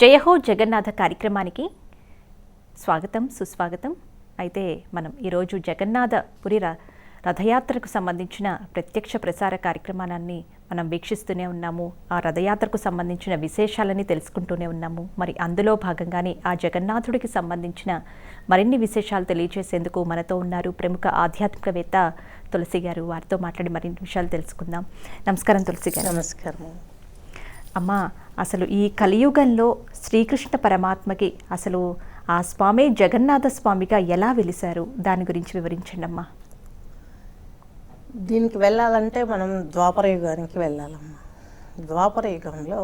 జయహో జగన్నాథ కార్యక్రమానికి స్వాగతం సుస్వాగతం. అయితే మనం ఈరోజు జగన్నాథ పురి ర- రథయాత్రకు సంబంధించిన ప్రత్యక్ష ప్రసార కార్యక్రమాన్ని మనం వీక్షిస్తూనే ఉన్నాము. ఆ రథయాత్రకు సంబంధించిన విశేషాలని తెలుసుకుంటూనే ఉన్నాము. మరి అందులో భాగంగానే ఆ జగన్నాథుడికి సంబంధించిన మరిన్ని విశేషాలు తెలియజేసేందుకు మనతో ఉన్నారు ప్రముఖ ఆధ్యాత్మికవేత్త తులసి గారు వారితో మాట్లాడి మరిన్ని విషయాలు తెలుసుకుందాం. నమస్కారం తులసి గారు నమస్కారం అమ్మా అసలు ఈ కలియుగంలో శ్రీకృష్ణ పరమాత్మకి అసలు ఆ స్వామి జగన్నాథ స్వామిగా ఎలా వెలిశారు? దాని గురించి వివరించండి అమ్మా దీనికి వెళ్ళాలంటే మనం ద్వాపర యుగానికి వెళ్ళాలమ్మా. ద్వాపర యుగంలో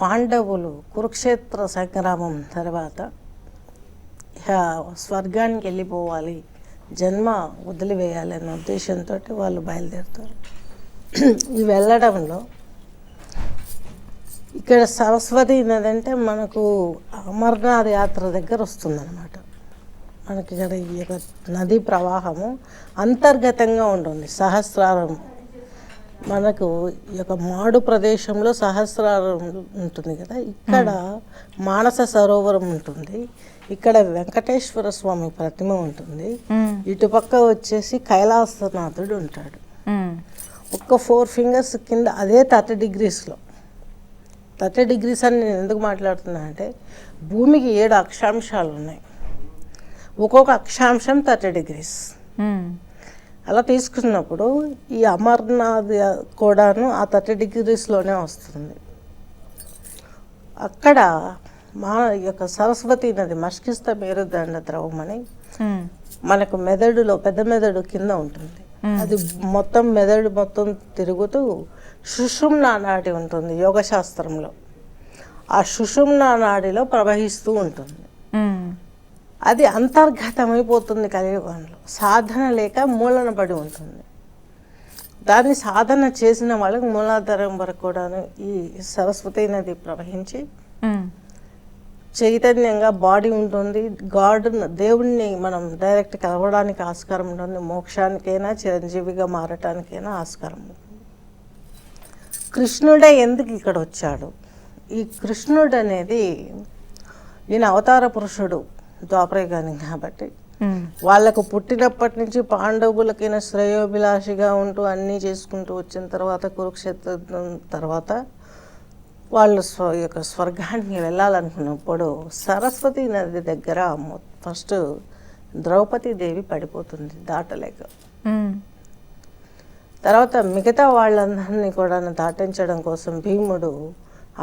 పాండవులు కురుక్షేత్ర సంగ్రామం తర్వాత స్వర్గానికి వెళ్ళిపోవాలి జన్మ వదిలివేయాలి అనే ఉద్దేశంతో వాళ్ళు బయలుదేరుతారు. ఈ వెళ్ళడంలో ఇక్కడ సరస్వతి నది అంటే మనకు అమర్నాథ్ యాత్ర దగ్గర వస్తుందన్నమాట. మనకి ఇక్కడ ఈ యొక్క నదీ ప్రవాహము అంతర్గతంగా ఉంటుంది. సహస్రారం మనకు ఈ యొక్క మాడు ప్రదేశంలో సహస్రారం ఉంటుంది కదా. ఇక్కడ మానస సరోవరం ఉంటుంది. ఇక్కడ వెంకటేశ్వర స్వామి ప్రతిమ ఉంటుంది. ఇటుపక్క వచ్చేసి కైలాసనాథుడు ఉంటాడు. ఒక్క ఫోర్ ఫింగర్స్ కింద అదే థర్టీ డిగ్రీస్లో. థర్టీ డిగ్రీస్ అని నేను ఎందుకు మాట్లాడుతున్నా అంటే భూమికి ఏడు అక్షాంశాలు ఉన్నాయి ఒక్కొక్క అక్షాంశం థర్టీ డిగ్రీస్. అలా తీసుకున్నప్పుడు ఈ అమర్నాథ్ కూడాను ఆ థర్టీ డిగ్రీస్లోనే వస్తుంది. అక్కడ మా యొక్క సరస్వతి నది మష్కిస్త మేరుదండ ద్రవం అని మనకు మెదడులో పెద్ద మెదడు కింద ఉంటుంది. అది మొత్తం మెదడు మొత్తం తిరుగుతూ సుషుమ్నా నాడి ఉంటుంది యోగ శాస్త్రంలో ఆ సుషుమ్నా నాడిలో ప్రవహిస్తూ ఉంటుంది. అది అంతర్గతమైపోతుంది కలియుగంలో. సాధన లేక మూలన పడి ఉంటుంది. దాన్ని సాధన చేసిన వాళ్ళకి మూలాధారం వరకు కూడాను ఈ సరస్వతి నది ప్రవహించి చైతన్యంగా బాడీ ఉంటుంది. గాడ్ దేవుణ్ణి మనం డైరెక్ట్ కలవడానికి ఆస్కారం ఉంటుంది. మోక్షానికైనా చిరంజీవిగా మారటానికైనా ఆస్కారం ఉంటుంది. కృష్ణుడే ఎందుకు ఇక్కడ వచ్చాడు? ఈ కృష్ణుడు అనేది ఈయన అవతార పురుషుడు ద్వాపరయుగాని కాబట్టి. వాళ్ళకు పుట్టినప్పటి నుంచి పాండవులకైనా శ్రేయోభిలాషిగా ఉంటూ అన్నీ చేసుకుంటూ వచ్చిన తర్వాత కురుక్షేత్రం తర్వాత వాళ్ళు స్వ యొక్క స్వర్గానికి వెళ్ళాలనుకున్నప్పుడు సరస్వతి నది దగ్గర ఫస్ట్ ద్రౌపది దేవి పడిపోతుంది దాటలేక. తర్వాత మిగతా వాళ్ళందరినీ కూడా దాటించడం కోసం భీముడు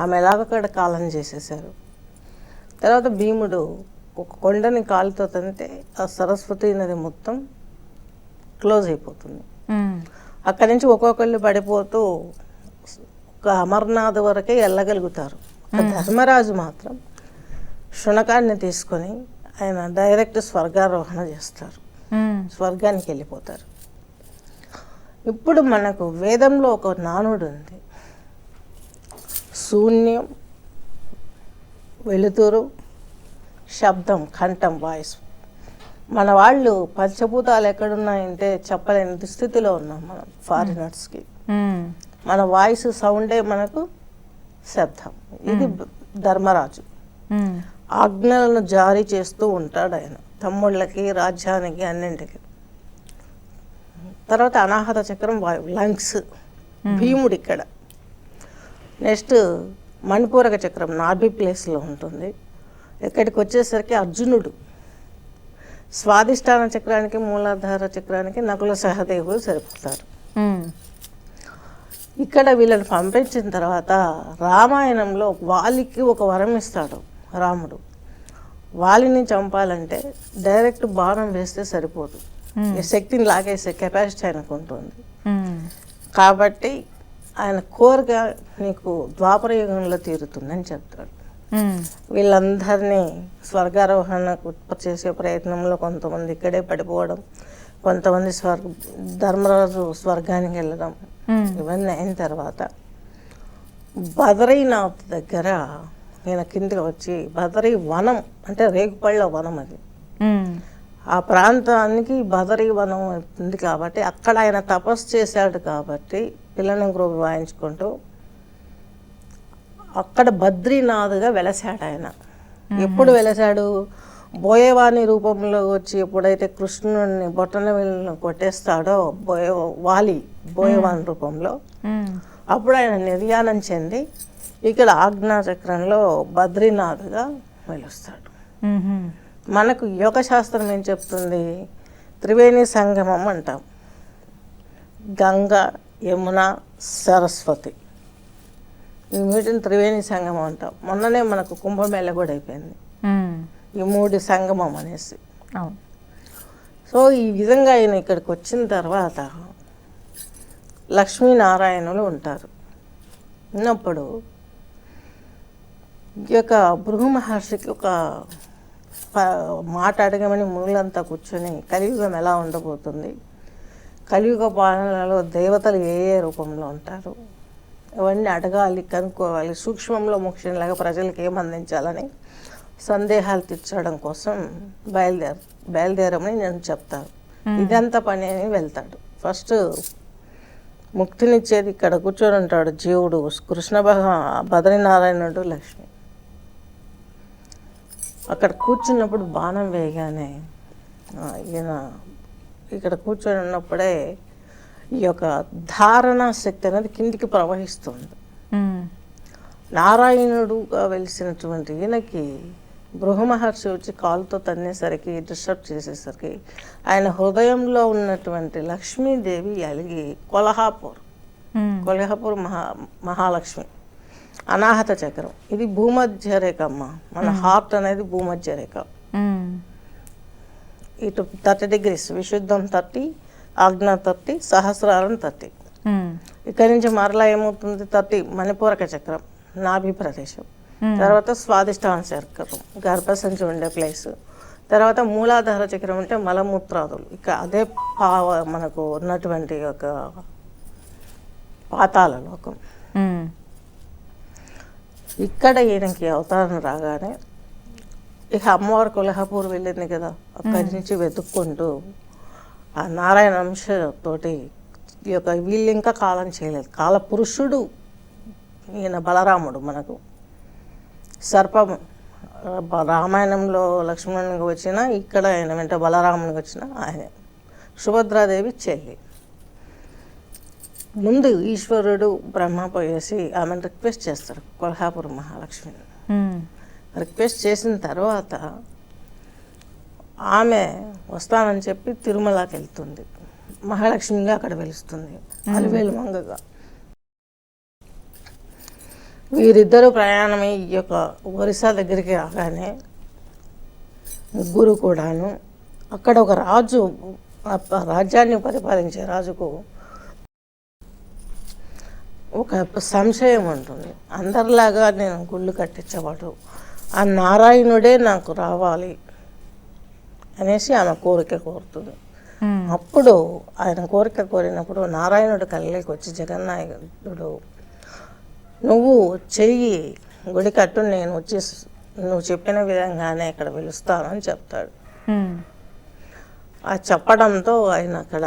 ఆమె ఎలాగక్కడ కాలం చేసేసారు తర్వాత భీముడు ఒక కొండని కాలుతో తంతే ఆ సరస్వతి నది మొత్తం క్లోజ్ అయిపోతుంది. అక్కడి నుంచి ఒక్కొక్కళ్ళు పడిపోతూ ఒక అమర్నాథ్ వరకే వెళ్ళగలుగుతారు ధర్మరాజు మాత్రం శునకాన్ని తీసుకొని ఆయన డైరెక్ట్ స్వర్గారోహణ చేస్తారు. స్వర్గానికి వెళ్ళిపోతారు. ఇప్పుడు మనకు వేదంలో ఒక నానుడు ఉంది. శూన్యం వెలుతురు శబ్దం కంఠం వాయిస్. మన వాళ్ళు పంచభూతాలు ఎక్కడున్నాయంటే చెప్పలేని దుస్థితిలో ఉన్నాం మనం ఫారినర్స్కి. మన వాయిస్ సౌండే మనకు శబ్దం. ఇది ధర్మరాజు. ఆజ్ఞలను జారీ చేస్తూ ఉంటాడు ఆయన. తమ్ముళ్ళకి రాజ్యానికి అన్నింటికి. తర్వాత అనాహత చక్రం వాయువు లంగ్స్ భీముడు ఇక్కడ. నెక్స్ట్ మణిపూరక చక్రం నాభి ప్లేస్లో ఉంటుంది. ఇక్కడికి వచ్చేసరికి అర్జునుడు. స్వాదిష్టాన చక్రానికి మూలాధార చక్రానికి నకుల సహదేవులు సరిపోతారు. ఇక్కడ వీళ్ళని పంపించిన తర్వాత రామాయణంలో వాలికి ఒక వరం ఇస్తాడు రాముడు. వాలిని చంపాలంటే డైరెక్ట్ బాణం వేస్తే సరిపోదు. శక్తిని లాగేసే కెపాసిటీ ఆయనకు ఉంటుంది. కాబట్టి ఆయన కోరిక నీకు ద్వాపర యుగంలో తీరుతుందని చెప్తాడు. వీళ్ళందరినీ స్వర్గారోహణకు చేసే ప్రయత్నంలో కొంతమంది ఇక్కడే పడిపోవడం కొంతమంది స్వర్గ ధర్మరాజు స్వర్గానికి వెళ్ళడం ఇవన్నీ అయిన తర్వాత బదరీనాథ్ దగ్గర నేను కిందికి వచ్చి బదరీ వనం అంటే రేగుపళ్ళ వనం అది. ఆ ప్రాంతానికి బదరీ వనం ఉంది కాబట్టి అక్కడ ఆయన తపస్సు చేశాడు కాబట్టి పిల్లని గ్రోవి వాయించుకుంటూ అక్కడ బద్రీనాథ్గా వెలసాడు ఆయన. ఎప్పుడు వెలసాడు? బోయవాణి రూపంలో వచ్చి ఎప్పుడైతే కృష్ణుడిని బొట్టన వెళ్ళి కొట్టేస్తాడో బోయ వాలి బోయవాని రూపంలో. అప్పుడు ఆయన నిర్యాణం చెంది ఇక్కడ ఆజ్ఞాచక్రంలో బద్రీనాథ్గా వెలుస్తాడు. మనకు యోగ శాస్త్రం ఏం చెప్తుంది? త్రివేణి సంగమం అంటాం. గంగ యమున సరస్వతి. ఈ వీటిని త్రివేణి సంగమం అంటాం. మొన్ననే మనకు కుంభమేళ కూడా అయిపోయింది. ఈ మూడు సంగమం అనేసి. సో ఈ విధంగా ఆయన ఇక్కడికి వచ్చిన తర్వాత లక్ష్మీనారాయణులు ఉంటారు. ఉన్నప్పుడు ఈ యొక్క భృగు మహర్షికి ఒక మాట అడగమని మునులంతా కూర్చొని కలియుగం ఎలా ఉండబోతుంది? కలియుగ పాలనలో దేవతలు ఏ ఏ రూపంలో ఉంటారు? ఇవన్నీ అడగాలి కనుక్కోవాలి. సూక్ష్మంలో ముఖ్యంలాగా ప్రజలకు ఏం అందించాలని సందేహాలు తీర్చడం కోసం బయలుదేర బయలుదేరమని నేను చెప్తాను. ఇదంతా పని అని వెళ్తాడు. ఫస్ట్ ముక్తినిచ్చేది ఇక్కడ కూర్చొని ఉంటాడు జీవుడు. కృష్ణ భగ బద్రీనారాయణుడు లక్ష్మి. అక్కడ కూర్చున్నప్పుడు బాణం వేయగానే ఈయన ఇక్కడ కూర్చొని ఉన్నప్పుడే ఈ యొక్క ధారణ శక్తి అనేది కిందికి ప్రవహిస్తుంది. నారాయణుడుగా వెలిసినటువంటి ఈయనకి బృహ మహర్షి వచ్చి కాలుతో తన్నేసరికి డిస్టర్బ్ చేసేసరికి ఆయన హృదయంలో ఉన్నటువంటి లక్ష్మీదేవి అలిగి కొల్హాపూర్. కొల్హాపూర్ మహా మహాలక్ష్మి అనాహత చక్రం ఇది భూమధ్య రేఖ అమ్మ. మన హార్ట్ అనేది భూమధ్య రేఖ. ఇటు థర్టీ డిగ్రీస్ విశుద్ధం థర్టీ ఆజ్ఞ థర్టీ సహస్రారం థర్టీ. ఇక్కడి నుంచి మరలా ఏమవుతుంది? థర్టీ మణిపూరక చక్రం నాభి ప్రదేశం. తర్వాత స్వాదిష్టాన చక్రం గర్భసంచి ఉండే ప్లేస్ తర్వాత మూలాధార చక్రం అంటే మలమూత్రాదులు. ఇక అదే పావ మనకు ఉన్నటువంటి ఒక పాతాల లోకం. ఇక్కడ ఈయనకి అవతారం రాగానే ఇక అమ్మవారు కొల్హాపూర్ వెళ్ళింది కదా అక్కడి నుంచి వెతుక్కుంటూ ఆ నారాయణ అంశతోటి ఈ యొక్క వీళ్ళు ఇంకా కాలం చేయలేదు. కాల పురుషుడు ఈయన బలరాముడు మనకు. సర్పం ఆ, రామాయణంలో లక్ష్మణునికి వచ్చిన ఇక్కడ ఆయన వెంట బలరామునికి వచ్చిన ఆయనే. సుభద్రాదేవి చెల్లి. ముందు ఈశ్వరుడు బ్రహ్మ పోయేసి ఆమెను రిక్వెస్ట్ చేస్తాడు కొల్హాపూర్ మహాలక్ష్మిని. రిక్వెస్ట్ చేసిన తర్వాత ఆమె వస్తానని చెప్పి తిరుమలకి వెళ్తుంది. మహాలక్ష్మిగా అక్కడ వెలుస్తుంది. అలివేలు మంగగా. వీరిద్దరూ ప్రయాణమై ఈ యొక్క ఒరిస్సా దగ్గరికి రాగానే ముగ్గురు కూడాను అక్కడ ఒక రాజు రాజ్యాన్ని పరిపాలించే రాజుకు ఒక సంశయం ఉంటుంది అందరిలాగా నేను గుళ్ళు కట్టించబడు ఆ నారాయణుడే నాకు రావాలి అనేసి ఆమె కోరిక కోరుతుంది. అప్పుడు ఆయన కోరిక కోరినప్పుడు నారాయణుడు కళ్ళకి వచ్చి జగన్నాయుడు నువ్వు చెయ్యి గుడి కట్టు నేను వచ్చి నువ్వు చెప్పిన విధంగానే ఇక్కడ పిలుస్తాను అని చెప్తాడు. ఆ చెప్పడంతో ఆయన అక్కడ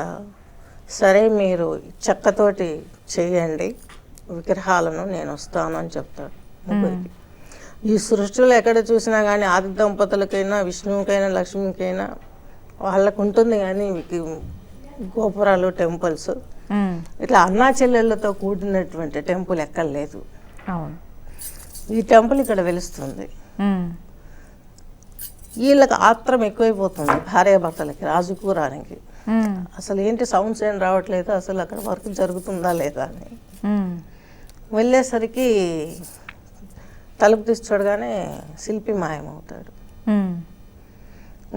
సరే మీరు చెక్కతోటి చేయండి విగ్రహాలను నేను వస్తాను అని చెప్తాడు ముగ్గురికి ఈ సృష్టిలో ఎక్కడ చూసినా కానీ ఆది దంపతులకైనా విష్ణువుకైనా లక్ష్మికైనా వాళ్ళకు ఉంటుంది కానీ గోపురాలు టెంపుల్స్. ఇట్లా అన్నా చెల్లెళ్ళతో కూడినటువంటి టెంపుల్ ఎక్కడ లేదు ఈ టెంపుల్ ఇక్కడ వెలుస్తుంది. వీళ్ళకి ఆత్రం ఎక్కువైపోతుంది భార్యాభర్తలకి రాజుకు రానికి మ్మ్. అసలు ఏంటి సౌండ్స్ ఏం రావట్లేదు అసలు అక్కడ వర్క్ జరుగుతుందా లేదా అని. వెళ్ళేసరికి తలుపు తీసి చూడగానే శిల్పి మాయమవుతాడు.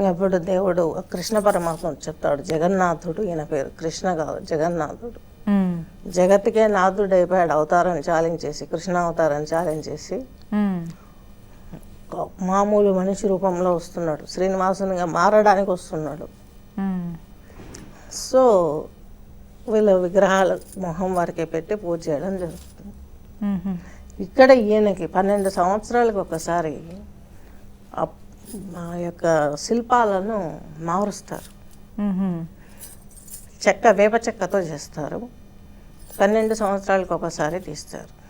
అప్పుడు దేవుడు కృష్ణ పరమాత్మ చెప్తాడు జగన్నాథుడు ఈయన పేరు కృష్ణ కాదు జగన్నాథుడు మ్మ్. జగత్తుకే నాథుడు అయిపోయాడు అవతారం ఛాలెంజ్ చేసి కృష్ణ అవతారం ఛాలెంజ్ చేసి మామూలు మనిషి రూపంలో వస్తున్నాడు శ్రీనివాసునిగా మారడానికి వస్తున్నాడు. సో వీళ్ళ విగ్రహాల మొహం వరకే పెట్టి పూజ చేయడం జరుగుతుంది. ఇక్కడ ఈయనకి పన్నెండు సంవత్సరాలకు ఒకసారి ఆ- యొక్క శిల్పాలను మారుస్తారు. చెక్క వేప చెక్కతో చేస్తారు. పన్నెండు సంవత్సరాలకు ఒకసారి తీస్తారు.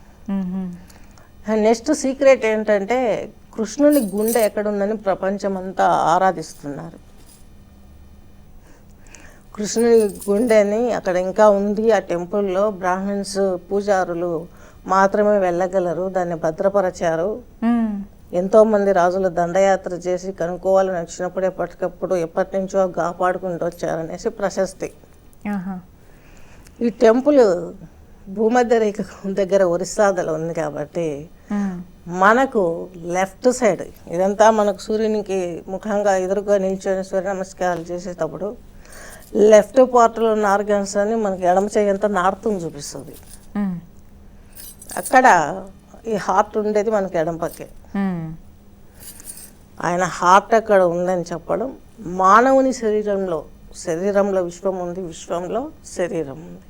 నెక్స్ట్ సీక్రెట్ ఏంటంటే కృష్ణుని గుండె ఎక్కడుందని ప్రపంచమంతా ఆరాధిస్తున్నారు. కృష్ణుని గుండెని అక్కడ ఇంకా ఉంది. ఆ టెంపుల్లో బ్రాహ్మణ్స్ పూజారులు మాత్రమే వెళ్ళగలరు దాన్ని భద్రపరచారు మ్మ్. ఎంతోమంది రాజులు దండయాత్ర చేసి కనుక్కోవాలని వచ్చినప్పుడు ఎప్పటికప్పుడు ఎప్పటి నుంచో కాపాడుకుంటూ వచ్చారనేసి ప్రశస్తి. ఈ టెంపుల్ భూమధ్య రేఖ దగ్గర ఒరిస్సాదలో ఉంది కాబట్టి. మనకు లెఫ్ట్ సైడ్ ఇదంతా మనకు సూర్యునికి ముఖంగా ఎదురుగా నిల్చొని సూర్య నమస్కారాలు చేసేటప్పుడు లెఫ్ట్ పార్ట్లో ఉన్న ఆర్గన్స్ అని మనకి ఎడమ చేయంతా నార్త్ని చూపిస్తుంది. అక్కడ ఈ హార్ట్ ఉండేది మనకి ఎడమ పక్కే. ఆయన హార్ట్ అక్కడ ఉందని చెప్పడం మానవుని శరీరంలో శరీరంలో విశ్వం ఉంది విశ్వంలో శరీరం ఉంది.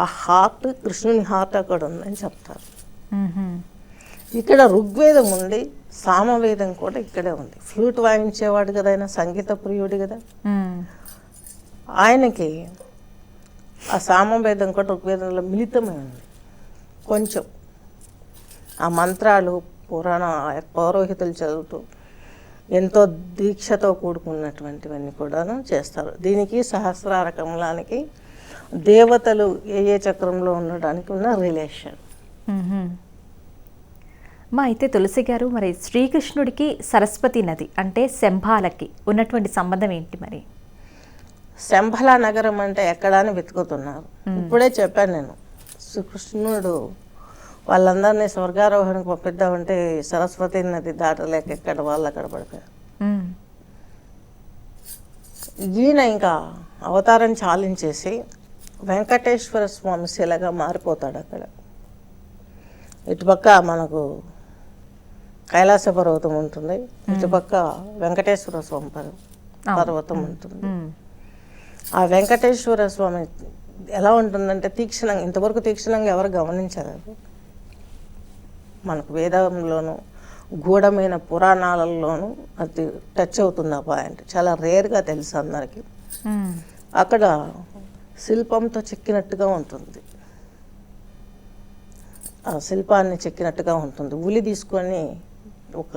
ఆ హార్ట్ కృష్ణుని హార్ట్ అక్కడ ఉందని చెప్తారు. ఇక్కడ ఋగ్వేదం ఉంది సామవేదం కూడా ఇక్కడే ఉంది ఫ్లూట్ వాయించేవాడు కదా ఆయన సంగీత ప్రియుడు కదా. ఆయనకి ఆ సామవేదం కూడా ఋగ్వేదంలో మిళితమై ఉంది కొంచెం ఆ మంత్రాలు పురాణ పౌరోహితులు చదువుతూ ఎంతో దీక్షతో కూడుకున్నటువంటివన్నీ కూడాను చేస్తారు. దీనికి సహస్రార కమలానికి దేవతలు ఏ ఏ చక్రంలో ఉండడానికి ఉన్న రిలేషన్. మా అయితే తులసి గారు మరి శ్రీకృష్ణుడికి సరస్వతి నది అంటే శంభాలకి ఉన్నటువంటి సంబంధం ఏంటి మరి? శంభల నగరం అంటే ఎక్కడా అని వెతుకుతున్నారు. ఇప్పుడే చెప్పాను నేను. శ్రీకృష్ణుడు వాళ్ళందరినీ స్వర్గారోహణకు పంపిద్దామంటే సరస్వతి నది దాటలేక ఎక్కడ వాళ్ళు అక్కడ పడిపోయారు. ఈయన ఇంకా అవతారం చాలించేసి వెంకటేశ్వర స్వామి శిలగా మారిపోతాడు అక్కడ. ఇటుపక్క మనకు కైలాస పర్వతం ఉంటుంది. ఇటుపక్క వెంకటేశ్వర స్వామి పర్వ- పర్వతం ఉంటుంది. ఆ వెంకటేశ్వర స్వామి ఎలా ఉంటుందంటే తీక్షణంగా ఇంతవరకు తీక్షణంగా ఎవరు గమనించలేదు. మనకు వేదంలోను గూఢమైన పురాణాలలోనూ అది టచ్ అవుతుంది ఆ పాయింట్ చాలా రేర్గా తెలుసు అందరికీ. అక్కడ శిల్పంతో చెక్కినట్టుగా ఉంటుంది. ఆ శిల్పాన్ని చెక్కినట్టుగా ఉంటుంది. ఉలి తీసుకొని ఒక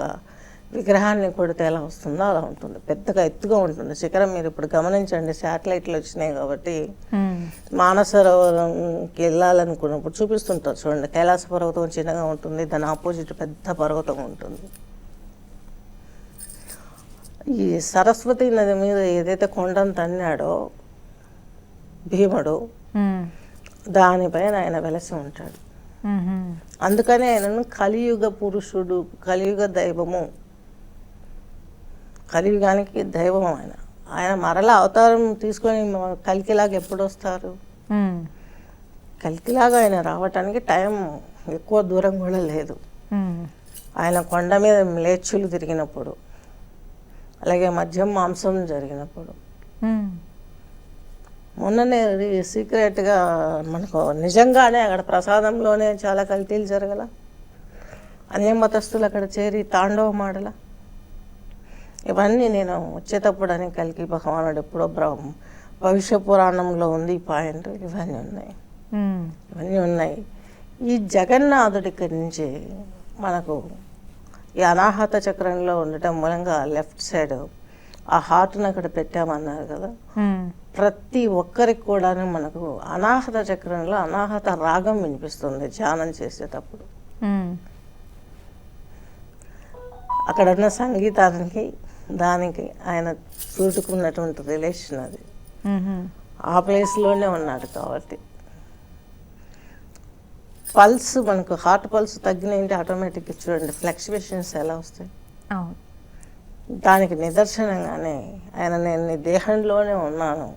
విగ్రహాన్ని కొడితే ఎలా వస్తుందో అలా ఉంటుంది పెద్దగా ఎత్తుగా ఉంటుంది శిఖరం మీరు ఇప్పుడు గమనించండి శాటిలైట్లు వచ్చినాయి కాబట్టి మ్మ్. మానసరోవరంకి వెళ్ళాలనుకున్నప్పుడు చూపిస్తుంటారు చూడండి కైలాస పర్వతం చిన్నగా ఉంటుంది దాని ఆపోజిట్ పెద్ద పర్వతం ఉంటుంది ఈ సరస్వతి నది మీద ఏదైతే కొండను తన్నాడో భీముడు మ్మ్. దానిపైన ఆయన వెలసి ఉంటాడు మ్మ్. అందుకనే ఆయనను కలియుగ పురుషుడు కలియుగ దైవము కలియుగానికి దైవం ఆయన ఆయన మరలా అవతారం తీసుకొని కలికిలాగా ఎప్పుడు వస్తారు. కలికిలాగా ఆయన రావటానికి టైం ఎక్కువ దూరం కూడా లేదు. ఆయన కొండ మీద లేచులు తిరిగినప్పుడు అలాగే మద్యం మాంసం జరిగినప్పుడు. మొన్ననే సీక్రెట్గా మనకు నిజంగానే అక్కడ ప్రసాదంలోనే చాలా కల్తీలు జరగల అన్య మతస్థులు అక్కడ చేరి తాండవం ఆడల ఇవన్నీ నేను వచ్చేటప్పుడు అని కలికి భగవానుడు ఎప్పుడో బ్రహ్మ భవిష్య పురాణంలో ఉంది ఈ పాయింట్ ఇవన్నీ ఉన్నాయి. ఇవన్నీ ఉన్నాయి ఈ జగన్నాథుడి నుంచి మనకు ఈ అనాహత చక్రంలో ఉండటం మూలంగా లెఫ్ట్ సైడ్ ఆ హార్ట్ని అక్కడ పెట్టామన్నారు కదా. ప్రతి ఒక్కరికి కూడా మనకు అనాహత చక్రంలో అనాహత రాగం వినిపిస్తుంది ధ్యానం చేసేటప్పుడు. అక్కడ ఉన్న సంగీతానికి దానికి ఆయన చూటుకున్నటువంటి రిలేషన్ అది. ఆ ప్లేస్లోనే ఉన్నాడు కాబట్టి. పల్స్ మనకు హార్ట్ పల్స్ తగ్గినాయంటే ఆటోమేటిక్గా చూడండి ఫ్లక్చువేషన్స్ ఎలా వస్తాయి? దానికి నిదర్శనంగానే ఆయన నేను నీ దేహంలోనే ఉన్నాను.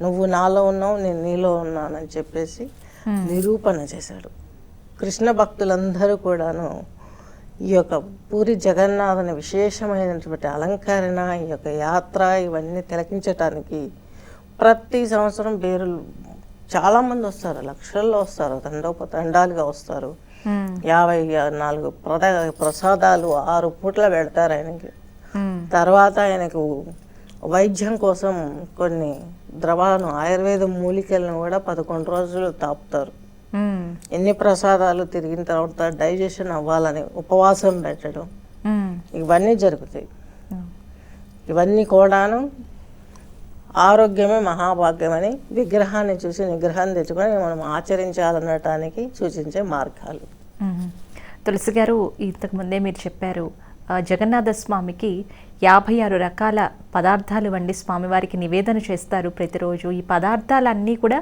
నువ్వు నాలో ఉన్నావు నేను నీలో ఉన్నాను అని చెప్పేసి. నిరూపణ చేశాడు. కృష్ణ భక్తులందరూ కూడాను ఈ యొక్క పూరి జగన్నాథుని విశేషమైనటువంటి అలంకరణ ఈ యొక్క యాత్ర ఇవన్నీ తిలకించటానికి ప్రతి సంవత్సరం పేరులు చాలామంది వస్తారు లక్షల్లో వస్తారు తండోపతండాలుగా వస్తారు మ్మ్. యాభై నాలుగు ప్రద ప్రసాదాలు ఆరు పూట్ల పెడతారు ఆయనకి. తర్వాత ఆయనకు వైద్యం కోసం కొన్ని ద్రవాలను ఆయుర్వేద మూలికలను కూడా పదకొండు రోజులు తాపుతారు. ఎన్ని ప్రసాదాలు తిరిగిన తర్వాత డైజెషన్ అవ్వాలని ఉపవాసం పెట్టడం. ఇవన్నీ జరుగుతాయి. ఇవన్నీ కూడాను ఆరోగ్యమే మహాభాగ్యమని విగ్రహాన్ని చూసి నిగ్రహాన్ని తెచ్చుకొని మనం ఆచరించాలనటానికి సూచించే మార్గాలు. తులసి గారు ఇంతకు ముందే మీరు చెప్పారు జగన్నాథ స్వామికి యాభై ఆరు రకాల పదార్థాలు వండి స్వామివారికి నివేదన చేస్తారు ప్రతిరోజు ఈ పదార్థాలన్నీ కూడా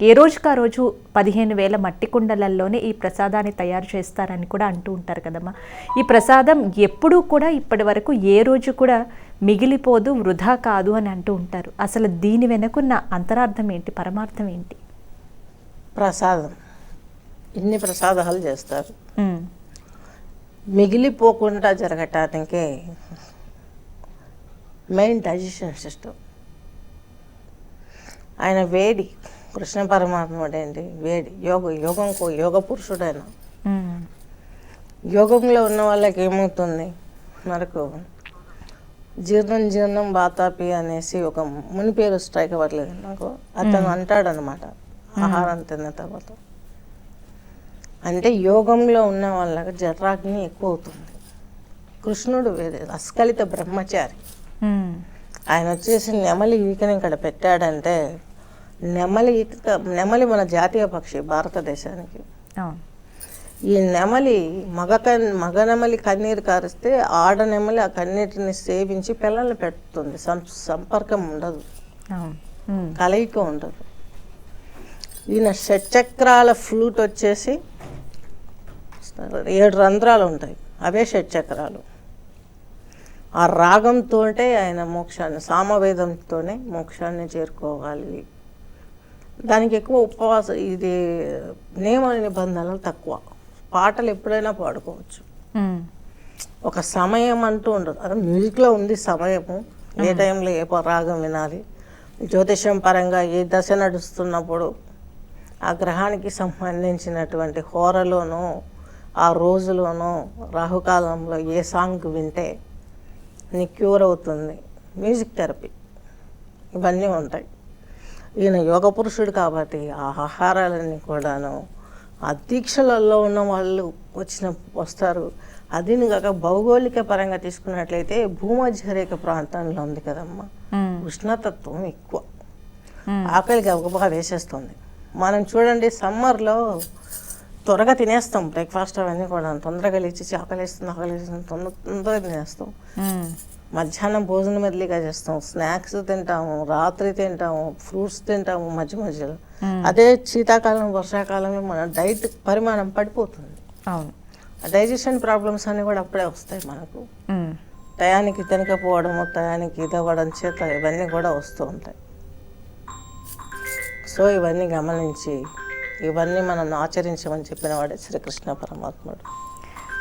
ఏ రోజుకు ఆ రోజు పదిహేను వేల మట్టి కుండలల్లోనే ఈ ప్రసాదాన్ని తయారు చేస్తారని కూడా అంటూ ఉంటారు కదమ్మా. ఈ ప్రసాదం ఎప్పుడూ కూడా ఇప్పటి వరకు ఏ రోజు కూడా మిగిలిపోదు వృధా కాదు అని అంటూ ఉంటారు. అసలు దీని వెనుకున్న అంతరార్థం ఏంటి పరమార్థం ఏంటి? ప్రసాదం. ఇన్ని ప్రసాదాలు చేస్తారు. మిగిలిపోకుండా జరగటానికి మెయిన్ డైజెషన్ సిస్టమ్. ఆయన వేడి కృష్ణ పరమాత్ముడు ఏంటి వేడి. యోగ యోగంకు యోగ పురుషుడైన. యోగంలో ఉన్న వాళ్ళకి ఏమవుతుంది? మనకు జీర్ణం జీర్ణం బాతాపి అనేసి ఒక ముని పేరు స్ట్రైక్ అవ్వట్లేదు నాకు. అతను అంటాడనమాట. ఆహారం తిన్న తర్వాత. అంటే యోగంలో ఉన్న వాళ్ళకి జఠరాగ్ని ఎక్కువ అవుతుంది. కృష్ణుడు వేరే అస్కలిత బ్రహ్మచారి. ఆయన వచ్చేసి నెమలి ఈకని ఇక్కడ పెట్టాడంటే నెమలి నెమలి మన జాతీయ పక్షి భారతదేశానికి. ఈ నెమలి మగ కన్ మగ నెమలి కన్నీరు కారిస్తే ఆడ నెమలి ఆ కన్నీటిని సేవించి పిల్లల్ని పెడుతుంది. సంపర్కం ఉండదు. కలయిక ఉండదు. ఈయన షట్చక్రాల ఫ్లూట్ వచ్చేసి ఏడు రంధ్రాలు ఉంటాయి. అవే షట్చక్రాలు. ఆ రాగంతో ఆయన మోక్షాన్ని సామవేదంతోనే మోక్షాన్ని చేరుకోవాలి. దానికి ఎక్కువ ఉపవాస ఇది నియమ నిబంధనలు తక్కువ. పాటలు ఎప్పుడైనా పాడుకోవచ్చు. ఒక సమయం అంటూ ఉండదు. అదే మ్యూజిక్లో ఉంది సమయము. ఏ టైంలో ఏ రాగం వినాలి. జ్యోతిషం పరంగా ఏ దశ నడుస్తున్నప్పుడు ఆ గ్రహానికి సంబంధించినటువంటి హోరలోనో ఆ రోజులోనో రాహుకాలంలో ఏ సాంగ్ వింటే నీ క్యూర్ అవుతుంది. Music therapy. ఇవన్నీ ఉంటాయి. ఈయన యోగ పురుషుడు కాబట్టి ఆ ఆహారాలన్నీ కూడాను ఆ దీక్షలలో ఉన్న వాళ్ళు వచ్చిన వస్తారు అది కాక భౌగోళిక పరంగా తీసుకున్నట్లయితే భూమధ్య రేఖ ప్రాంతంలో ఉంది కదమ్మా మ్మ్. ఉష్ణతత్వం ఎక్కువ మ్మ్. ఆకలి గబగబా వేసేస్తుంది మనం చూడండి సమ్మర్లో త్వరగా తినేస్తాం బ్రేక్ఫాస్ట్ అవన్నీ కూడా తొందరగా లేచి ఆకలి వేస్తుంది ఆకలి వేస్తుంది తొందర తొందరగా తినేస్తాం. మధ్యాహ్నం భోజనం మెదలిగా చేస్తాం. స్నాక్స్ తింటాము రాత్రి తింటాము ఫ్రూట్స్ తింటాము మధ్య మధ్యలో. అదే శీతాకాలం వర్షాకాలంలో మన డైట్ పరిమాణం పడిపోతుంది. అవును. డైజెషన్ ప్రాబ్లమ్స్ అన్నీ కూడా అప్పుడే వస్తాయి మనకు. టయానికి తినకపోవడము టయానికి ఇది అవ్వడం చేత ఇవన్నీ కూడా వస్తూ ఉంటాయి. సో ఇవన్నీ గమనించి ఇవన్నీ మనం ఆచరించమని చెప్పిన వాడే శ్రీకృష్ణ పరమాత్ముడు.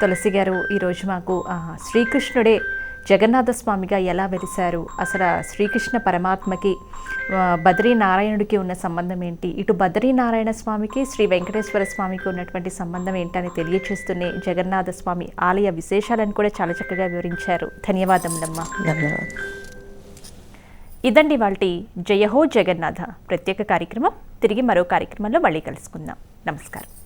తులసి గారు ఈరోజు మాకు శ్రీకృష్ణుడే జగన్నాథ స్వామిగా ఎలా వెలిశారు? అసలు శ్రీకృష్ణ పరమాత్మకి బద్రీనారాయణుడికి ఉన్న సంబంధం ఏంటి? ఇటు బద్రీనారాయణ స్వామికి శ్రీ వెంకటేశ్వర స్వామికి ఉన్నటువంటి సంబంధం ఏంటని తెలియచేస్తూనే జగన్నాథ స్వామి ఆలయ విశేషాలను కూడా చాలా చక్కగా వివరించారు. ధన్యవాదములమ్మా. ధన్యవాదాలు. ఇదండి వాళ్ళ జయహో జగన్నాథ ప్రత్యేక కార్యక్రమం. తిరిగి మరో కార్యక్రమంలో మళ్ళీ కలుసుకుందాం. నమస్కారం.